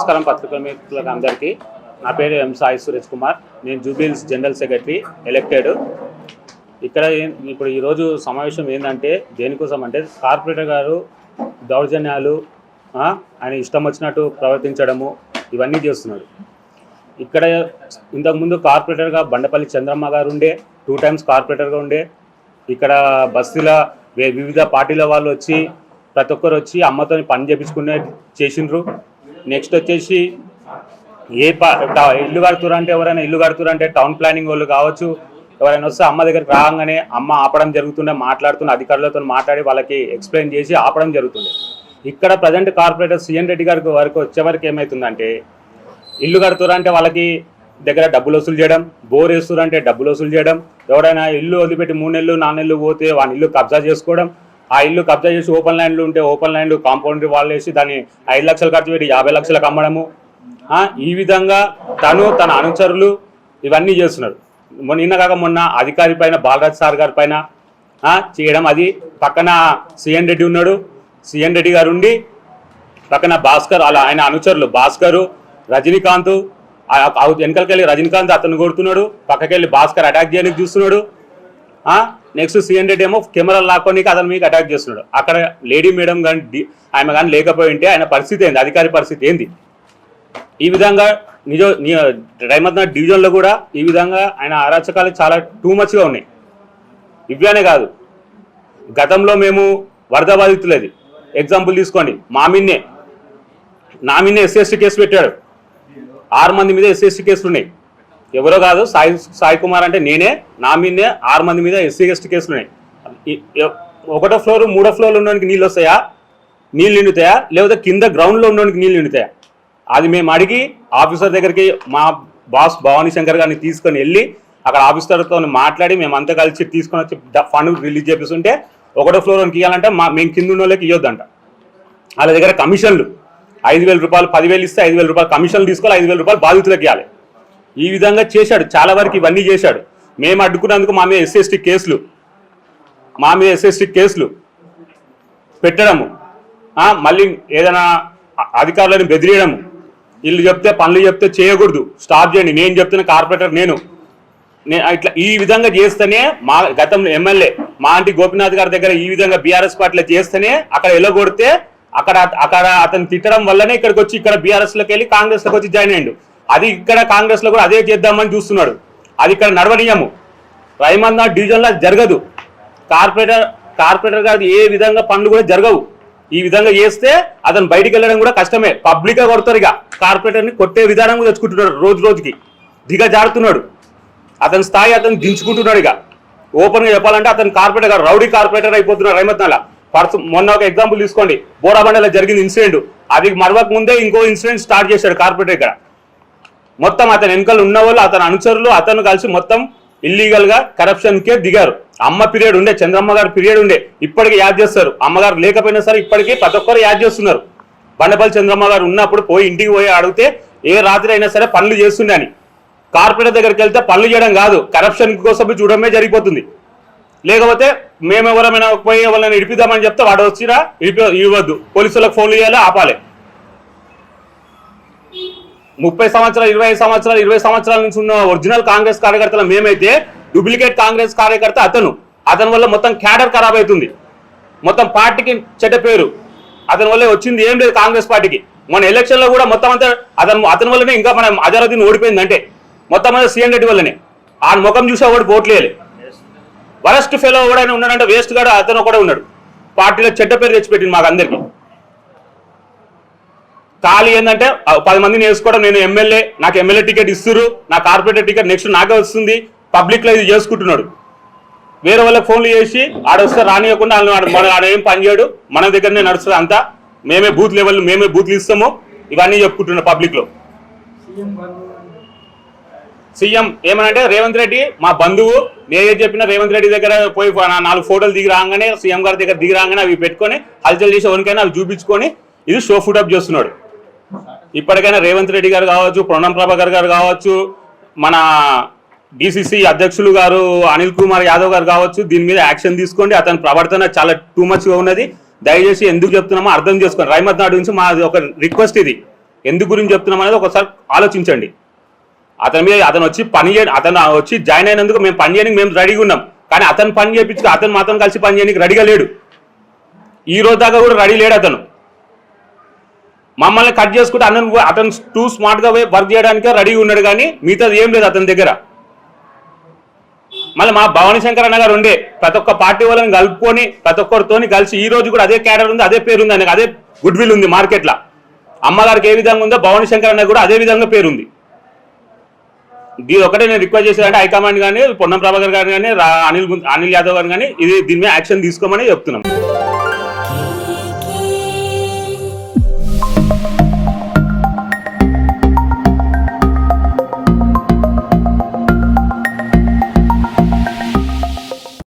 నమస్కారం పత్రికల మిత్రులకు అందరికీ. నా పేరు ఎం సాయి సురేష్ కుమార్. నేను జూబిల్స్ జనరల్ సెక్రటరీ ఎలక్టెడ్. ఇక్కడ ఇప్పుడు ఈరోజు సమావేశం ఏంటంటే దేనికోసం అంటే కార్పొరేటర్ గారు దౌర్జన్యాలు ఆయన ఇష్టం వచ్చినట్టు ప్రవర్తించడము ఇవన్నీ చేస్తున్నాడు ఇక్కడ ఇంతకుముందు కార్పొరేటర్గా బండపల్లి చంద్రమ్మ గారు ఉండే టూ టైమ్స్ కార్పొరేటర్గా ఉండే ఇక్కడ బస్తీల వివిధ పార్టీల వాళ్ళు వచ్చి ప్రతి ఒక్కరు వచ్చి అమ్మతో పని చేపించుకునే చేసిండ్రు. నెక్స్ట్ వచ్చేసి ఏ పా ఇల్లు కడుతురు అంటే ఎవరైనా ఇల్లు కడుతురు అంటే టౌన్ ప్లానింగ్ వాళ్ళు కావచ్చు ఎవరైనా వస్తే అమ్మ దగ్గరికి రాగానే అమ్మ ఆపడం జరుగుతుండే మాట్లాడుతున్న అధికారులతో మాట్లాడి వాళ్ళకి ఎక్స్ప్లెయిన్ చేసి ఆపడం జరుగుతుండే. ఇక్కడ ప్రజెంట్ కార్పొరేటర్ సిఎన్ రెడ్డి గారికి వరకు వచ్చే వరకు ఏమవుతుందంటే ఇల్లు కడుతురు అంటే వాళ్ళకి దగ్గర డబ్బులు వసూలు చేయడం బోర్ వేస్తురు అంటే డబ్బులు వసూలు చేయడం ఎవరైనా ఇల్లు వదిలిపెట్టి మూడు నెలలు నాలుగు నెలలు పోతే వాళ్ళ ఇల్లు కబ్జా చేసుకోవడం ఆ ఇల్లు కబ్జా చేసి ఓపెన్ ల్యాండ్లు ఉంటే ఓపెన్ ల్యాండ్ కాంపౌండ్ వాళ్ళు వేసి దాన్ని ఐదు లక్షలు ఖర్చు పెట్టి యాభై లక్షలకు అమ్మడము. ఈ విధంగా తను తన అనుచరులు ఇవన్నీ చేస్తున్నారు. మొన్న నిన్న కాక మొన్న అధికారి పైన బాలరాజ్ సార్ గారి పైన చేయడం అది. పక్కన సిఎన్ రెడ్డి ఉన్నాడు. సిఎన్ రెడ్డి గారు ఉండి పక్కన భాస్కర్ అలా ఆయన అనుచరులు భాస్కరు రజనీకాంత్ ఆ- వెనకలకెళ్ళి రజనీకాంత్ అతను కొడుతున్నాడు. పక్కకెళ్ళి భాస్కర్ అటాక్ చేయడానికి చూస్తున్నాడు. నెక్స్ట్ సిఎన్ హండ్రెడ్ ఏమో కెమెరా లాక్కొని అతను మీకు అటాక్ చేస్తున్నాడు. అక్కడ లేడీ మేడం కానీ ఆమె కానీ లేకపోయి ఉంటే ఆయన పరిస్థితి ఏంది? అధికారి పరిస్థితి ఏంది? ఈ విధంగా నిజ రైమత్నాథ్ డివిజన్లో కూడా ఈ విధంగా ఆయన అరాచకాలు చాలా టూ మచ్గా ఉన్నాయి. ఇవ్వనే కాదు. గతంలో మేము వరద బాధితులది. ఎగ్జాంపుల్ తీసుకోండి. మామిన్నే. నా మిన్నే ఎస్సీ కేసు పెట్టాడు. ఆరు మంది మీద ఎస్సీ కేసులు ఉన్నాయి. ఎవరో కాదు సాయి సాయి కుమార్ అంటే నేనే నా మీదే ఆరు మంది మీద ఎస్సీ ఎస్టీ కేసులు ఉన్నాయి. ఒకటో ఫ్లోర్ మూడో ఫ్లోర్లో ఉండడానికి నీళ్ళు వస్తాయా? నీళ్ళు నిండుతాయా? లేకపోతే కింద గ్రౌండ్లో ఉండడానికి నీళ్ళు నిండుతాయా? అది మేము అడిగి ఆఫీసర్ దగ్గరికి మా బాస్ భవానీ శంకర్ గారిని తీసుకొని వెళ్ళి అక్కడ ఆఫీసర్తో మాట్లాడి మేము అంతా కలిసి తీసుకొని వచ్చి ఫండ్ రిలీజ్ చేపిస్తుంటే ఒకటో ఫ్లోర్కి ఇవ్వాలంటే మా మేము కింద ఉన్న వాళ్ళకి ఇవ్వద్దంట. వాళ్ళ దగ్గర కమిషన్లు. ఐదు వేల రూపాయలు పదివేలు ఇస్తే ఐదు వేల రూపాయలు కమిషన్లు తీసుకోవాలి ఐదు వేల రూపాయలు బాధితులకు ఇవ్వాలి. ఈ విధంగా చేశాడు. చాలా వరకు ఇవన్నీ చేశాడు. మేము అడ్డుకున్నందుకు మా మీద ఎస్ఎస్టీ కేసులు మా మీద ఎస్ఎస్టీ కేసులు పెట్టడము మళ్ళీ ఏదైనా అధికారులను బెదిరియడము. వీళ్ళు చెప్తే పనులు చెప్తే చేయకూడదు. స్టాప్ చేయండి. నేను చెప్తున్న కార్పొరేటర్ నేను. ఇట్లా ఈ విధంగా చేస్తేనే మా గతంలో ఎమ్మెల్యే మా ఆంటీ గోపినాథ్ గారి దగ్గర ఈ విధంగా బీఆర్ఎస్ పార్టీలో చేస్తేనే అక్కడ ఎల్లగొడితే అక్కడ అక్కడ అతను తిట్టడం వల్లనే ఇక్కడికి వచ్చి ఇక్కడ బీఆర్ఎస్లోకి వెళ్ళి కాంగ్రెస్లోకి వచ్చి జాయిన్ అయ్యిండు. అది ఇక్కడ కాంగ్రెస్లో కూడా అదే చేద్దామని చూస్తున్నాడు. అది ఇక్కడ నడవనీయము. రైమన్నా డివిజన్ లా జరగదు. కార్పొరేటర్ కార్పొరేటర్ గారి ఏ విధంగా పనులు కూడా జరగవు. ఈ విధంగా చేస్తే అతను బయటికి వెళ్ళడం కూడా కష్టమే. పబ్లిక్గా కొడతారు ఇక. కార్పొరేటర్ని కొట్టే విధానం కూడా తెచ్చుకుంటున్నాడు రోజు రోజుకి. దిగజారుతున్నాడు. అతని స్థాయి అతను దించుకుంటున్నాడు ఇక. ఓపెన్గా చెప్పాలంటే అతను కార్పొరేటర్ గారు రౌడీ కార్పొరేటర్ అయిపోతున్నాడు రైమత్నాల పర్సు మొన్న ఒక ఎగ్జాంపుల్ తీసుకోండి. బోరాబండలో జరిగిన ఇన్సిడెంట్. అది మరవక ముందే ఇంకో ఇన్సిడెంట్ స్టార్ట్ చేశాడు కార్పొరేటర్ ఇక్కడ. మొత్తం అతని వెనుకలు ఉన్న వాళ్ళు అతని అనుచరులు అతను కలిసి మొత్తం ఇల్లీగల్గా కరప్షన్కే దిగారు. అమ్మ పీరియడ్ ఉండే చంద్రమ్మ గారు పీరియడ్ ఉండే. ఇప్పటికీ యాద్ చేస్తారు. అమ్మగారు లేకపోయినా సరే ఇప్పటికీ ప్రతి ఒక్కరు యాద్ చేస్తున్నారు. బండపల్లి చంద్రమ్మ గారు ఉన్నప్పుడు పోయి ఇంటికి పోయి అడిగితే ఏ రాత్రి అయినా సరే పనులు చేస్తుండే అని. కార్పొరేటర్ దగ్గరికి వెళ్తే పనులు చేయడం కాదు కరప్షన్ కోసం చూడడమే జరిగిపోతుంది. లేకపోతే మేము ఎవరైనా పోయి ఎవరైనా ఇడిపిద్దామని చెప్తే వాడు వచ్చినా ఇడిపి ఇవ్వద్దు. పోలీసులకు ఫోన్లు చేయాలి ఆపాలి. ముప్పై సంవత్సరాలు ఇరవై సంవత్సరాలు ఇరవై సంవత్సరాల నుంచి ఉన్న ఒరిజినల్ కాంగ్రెస్ కార్యకర్తలు మేమైతే డూప్లికేట్ కాంగ్రెస్ కార్యకర్త అతను. అతని వల్ల మొత్తం క్యాడర్ ఖరాబ్ అవుతుంది. మొత్తం పార్టీకి చెడ్డ పేరు. అతని వల్ల వచ్చింది ఏం లేదు కాంగ్రెస్ పార్టీకి. మన ఎలక్షన్లో కూడా మొత్తం అంతా అతను అతని వల్లనే ఇంకా మన అజరుద్దీన్ ఓడిపోయింది అంటే మొత్తం అంతా సీఎం రెడ్డి వల్లనే. ఆ ముఖం చూసి వాడు ఓట్లేయాలి వరస్ట్ ఫెలో కూడా ఉన్నాడంటే వేస్ట్ గాడు అతను కూడా ఉన్నాడు. పార్టీలో చెడ్డ పేరు తెచ్చిపెట్టింది మాకు అందరికీ. ఖాళీ ఏంటంటే పది మందిని వేసుకోవడం నేను ఎమ్మెల్యే నాకు ఎమ్మెల్యే టికెట్ ఇస్తురు నా కార్పొరేటర్ టికెట్ నెక్స్ట్ నాకే వస్తుంది పబ్లిక్లో ఇది చేసుకుంటున్నాడు. వేరే వాళ్ళకి ఫోన్లు చేసి ఆడొస్తే రానియకుండా వాళ్ళు ఆడ- మన ఆడ ఏం పని చేయడు మన దగ్గరనే నడుస్తుంది అంతా. మేమే బూత్ లెవెల్ మేమే బూత్లు ఇస్తాము ఇవన్నీ చెప్పుకుంటున్నాం పబ్లిక్లో. సీఎం ఏమనంటే రేవంత్ రెడ్డి మా బంధువు నేనే చెప్పిన రేవంత్ రెడ్డి దగ్గర పోయి నాలుగు ఫోటోలు దిగి రాగానే సీఎం గారి దగ్గర దిగి రాగానే అవి పెట్టుకొని హల్చల్ చేసి ఎవరికైనా అవి చూపించుకొని ఇది షో ఫుటప్ చేస్తున్నాడు. ఇప్పటికైనా రేవంత్ రెడ్డి గారు కావచ్చు ప్రణం ప్రభాకర్ గారు కావచ్చు మన డిసిసి అధ్యక్షులు గారు అనిల్ కుమార్ యాదవ్ గారు కావచ్చు దీని మీద యాక్షన్ తీసుకోండి. అతని ప్రవర్తన చాలా టూ మచ్గా ఉన్నది. దయచేసి ఎందుకు చెప్తున్నామో అర్థం చేసుకోండి. రైమత్ నాడు నుంచి మాది ఒక రిక్వెస్ట్ ఇది. ఎందుకు గురించి చెప్తున్నాం అనేది ఒకసారి ఆలోచించండి. అతని మీద అతను వచ్చి పని చేయ అతను వచ్చి జాయిన్ అయినందుకు మేము పని చేయడానికి మేము రెడీగా ఉన్నాం. కానీ అతను పని చేయించుకు అతను మాత్రం కలిసి పని చేయడానికి రెడీగా లేడు. ఈ రోజు దాకా కూడా రెడీ లేడు అతను. మమ్మల్ని కట్ చేసుకుంటే అతను అతను టూ స్మార్ట్గా వర్క్ చేయడానికే రెడీగా ఉన్నాడు కానీ మిగతాది ఏం లేదు అతని దగ్గర. మళ్ళీ మా భవానీ శంకర్ అన్న గారు ఉండే. ప్రతి ఒక్క పార్టీ వాళ్ళని కలుపుకొని ప్రతి ఒక్కరితో కలిసి ఈ రోజు కూడా అదే క్యాడర్ ఉంది అదే పేరు ఉంది ఆయనకు అదే గుడ్ విల్ ఉంది మార్కెట్లో అమ్మగారికి ఏ విధంగా ఉందో భవానీ శంకర్ అన్న కూడా అదే విధంగా పేరుంది. దీని ఒకటే నేను రిక్వెస్ట్ చేసేదంటే హైకమాండ్ కానీ పొన్నం ప్రభాకర్ గారు కానీ అనిల్ అనిల్ యాదవ్ గారు కానీ ఇది దీని మీద యాక్షన్ తీసుకోమని చెప్తున్నాం.